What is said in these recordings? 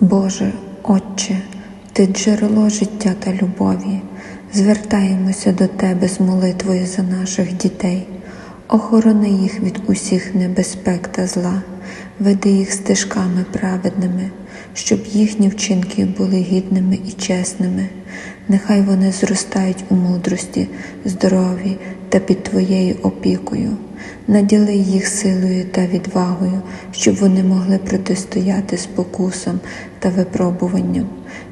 Боже, Отче, Ти джерело життя та любові, звертаємося до Тебе з молитвою за наших дітей, охорони їх від усіх небезпек та зла, веди їх стежками праведними, щоб їхні вчинки були гідними і чесними. Нехай вони зростають у мудрості, здоров'ї та під Твоєю опікою. Наділи їх силою та відвагою, щоб вони могли протистояти спокусам та випробуванням.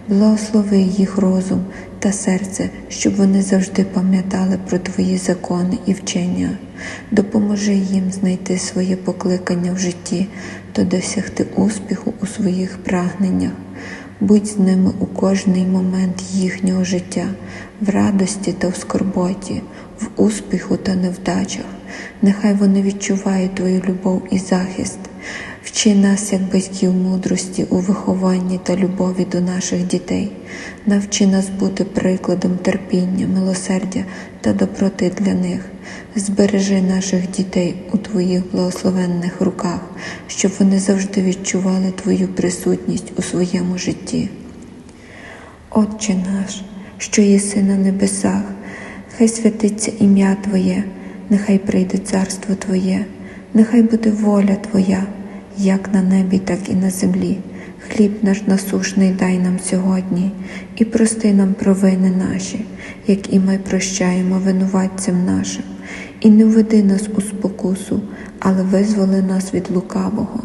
Благослови їх розум та серце, щоб вони завжди пам'ятали про Твої закони і вчення. Допоможи їм знайти своє покликання в житті та досягти успіху у своїх прагненнях. Будь з ними у кожний момент їхнього життя, в радості та в скорботі, в успіху та невдачах. Нехай вони відчувають Твою любов і захист. Вчи нас, як батьків мудрості у вихованні та любові до наших дітей. Навчи нас бути прикладом терпіння, милосердя та доброти для них. Збережи наших дітей у Твоїх благословенних руках, щоб вони завжди відчували Твою присутність у своєму житті. Отче наш, що єси на небесах, хай святиться ім'я Твоє, нехай прийде царство Твоє, нехай буде воля Твоя, як на небі, так і на землі. Хліб наш насушний дай нам сьогодні, і прости нам провини наші, як і ми прощаємо винуватцям нашим, і не введи нас у спокусу, але визволи нас від лукавого.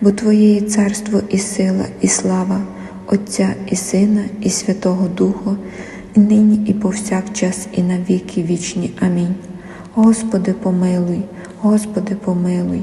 Бо Твоє є царство і сила, і слава, Отця і Сина, і Святого Духу, і нині, і повсякчас, і на віки вічні. Амінь. Господи, помилуй, Господи, помилуй,